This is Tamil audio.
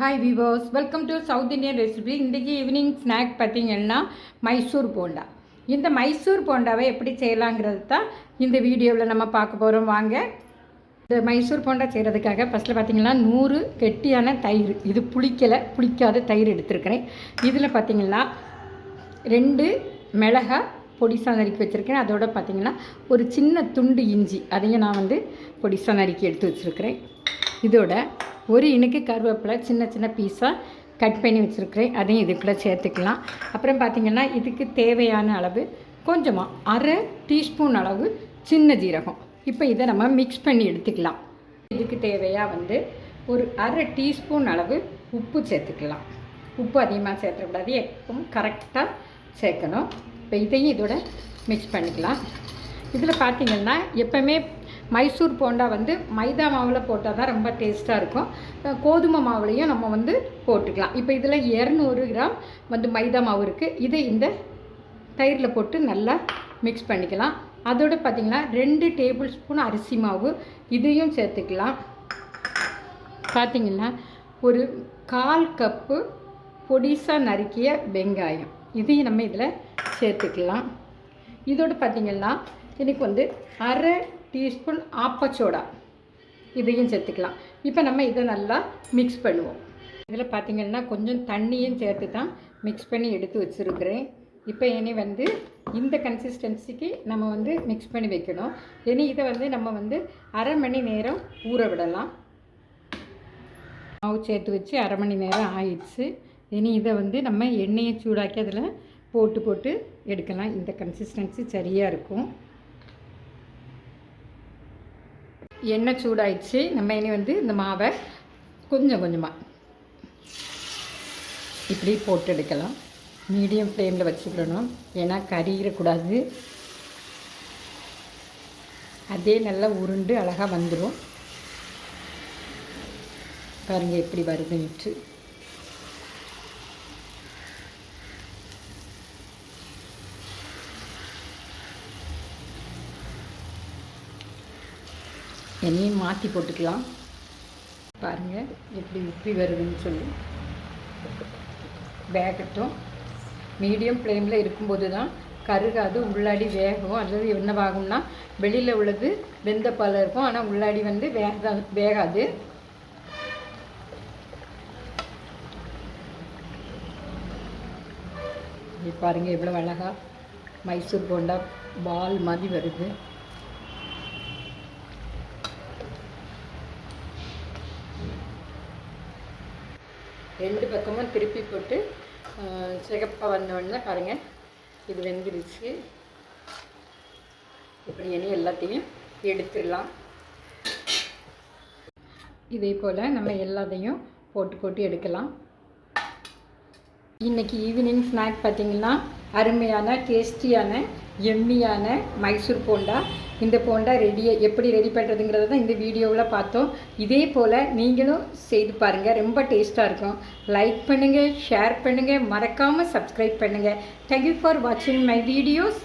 Hi விவோஸ் welcome to South Indian recipe இன்றைக்கி ஈவினிங் ஸ்நாக் பார்த்தீங்கன்னா மைசூர் போண்டா. இந்த மைசூர் போண்டாவை எப்படி செய்யலாங்கிறது தான் இந்த வீடியோவில் நம்ம பார்க்க போகிறோம் வாங்க. இந்த மைசூர் போண்டா செய்கிறதுக்காக ஃபஸ்ட்டில் பார்த்தீங்கன்னா நூறு கெட்டியான தயிர். இது புளிக்கலை புளிக்காத தயிர் எடுத்திருக்கிறேன். இதில் பார்த்தீங்கன்னா ரெண்டு மிளகா பொடிசாக நறுக்கி வச்சுருக்கேன். அதோட பார்த்திங்கன்னா ஒரு சின்ன துண்டு இஞ்சி அதையும் நான் வந்து பொடிசாக நறுக்கி எடுத்து வச்சுருக்கிறேன். இதோட ஒரு இனுக்கு கருவேப்பிலை சின்ன சின்ன பீஸாக கட் பண்ணி வச்சுருக்கிறேன். அதையும் இதுக்குள்ளே சேர்த்துக்கலாம். அப்புறம் பார்த்திங்கன்னா இதுக்கு தேவையான அளவு கொஞ்சமாக அரை டீஸ்பூன் அளவு சின்ன ஜீரகம். இப்போ இதை நம்ம மிக்ஸ் பண்ணி எடுத்துக்கலாம். இதுக்கு தேவையாக வந்து ஒரு அரை டீஸ்பூன் அளவு உப்பு சேர்த்துக்கலாம். உப்பு அதிகமாக சேர்த்துக்கூடாது. எப்பவும் கரெக்டாக சேர்க்கணும். இப்போ இதையும் இதோட மிக்ஸ் பண்ணிக்கலாம். இதில் பார்த்திங்கன்னா எப்போவுமே மைசூர் போண்டா வந்து மைதா மாவில் போட்டால் தான் ரொம்ப டேஸ்ட்டாக இருக்கும். கோதுமை மாவுலையும் நம்ம வந்து போட்டுக்கலாம். இப்போ இதில் இரநூறு கிராம் வந்து மைதா மாவு இருக்குது இதை இந்த தயிரில் போட்டு நல்லா மிக்ஸ் பண்ணிக்கலாம். அதோட பார்த்திங்கன்னா ரெண்டு டேபிள் ஸ்பூன் அரிசி மாவு இதையும் சேர்த்துக்கலாம். பார்த்திங்கன்னா ஒரு கால் கப்பு பொடிசாக நறுக்கிய வெங்காயம் இதையும் நம்ம இதில் சேர்த்துக்கலாம். இதோடு பார்த்திங்கன்னா எனக்கு வந்து அரை டீஸ்பூன் ஆப்பச்சோடா. இதையும் சேர்த்துக்கலாம். இப்போ நம்ம இதை நல்லா மிக்ஸ் பண்ணுவோம். இதில் பார்த்திங்கன்னா கொஞ்சம் தண்ணியும் சேர்த்து தான் மிக்ஸ் பண்ணி எடுத்து வச்சுருக்கிறேன். இப்போ இனி வந்து இந்த கன்சிஸ்டன்சிக்கு நம்ம வந்து மிக்ஸ் பண்ணி வைக்கணும். இனி இதை வந்து நம்ம வந்து அரை மணி நேரம் ஊற விடலாம். மாவு சேர்த்து வச்சு அரை மணி நேரம் ஆயிடுச்சு. இனி இதை வந்து நம்ம எண்ணெயை சூடாக்கி அதில் போட்டு போட்டு எடுக்கலாம். இந்த கன்சிஸ்டன்சி சரியாக இருக்கும். எண்ணெய் சூடாயிடுச்சு. நம்ம இனி வந்து இந்த மாவை கொஞ்சம் கொஞ்சமாக இப்படி போட்டு எடுக்கலாம். மீடியம் ஃப்ளேமில் வச்சுக்கிடணும். ஏன்னா கறியிடக்கூடாது அதே நல்லா உருண்டு அழகாக வந்துடும் பாருங்கள் எப்படி வருதுன்ட்டு எண்ணெயும் மாற்றி போட்டுக்கலாம். பாருங்கள் எப்படி உப்பி வருதுன்னு சொல்லி. வேகட்டும். மீடியம் ஃப்ளேமில் இருக்கும்போது தான் கருகாது உள்ளாடி வேகும். அல்லது என்னவாகும்னா வெளியில் உள்ளது வெந்த பால் இருக்கும். ஆனால் உள்ளாடி வந்து வேக வேகாது. பாருங்கள் எவ்வளோ அழகா. மைசூர் போண்டா பால் மாதிரி வருது. ரெண்டு பக்கமும் திருப்பி போட்டு சிகப்பாக வந்தோடனே பாருங்கள் இது வெந்துருச்சு. இப்படி இனி எல்லாத்தையும் எடுத்துடலாம். இதே போல் நம்ம எல்லாத்தையும் போட்டு போட்டு எடுக்கலாம். இன்றைக்கி ஈவினிங் ஸ்நாக் பார்த்திங்கன்னா அருமையான டேஸ்டியான எம்மியான மைசூர் போண்டா. இந்த போண்டா ரெடியை எப்படி ரெடி பண்ணுறதுங்கிறத தான் இந்த வீடியோவில் பார்த்தோம். இதே போல் நீங்களும் செய்து பாருங்கள் ரொம்ப டேஸ்ட்டாக இருக்கும். லைக் பண்ணுங்கள் ஷேர் பண்ணுங்கள் மறக்காமல் சப்ஸ்கிரைப் பண்ணுங்கள் தேங்க்யூ ஃபார் வாட்சிங் மை வீடியோஸ்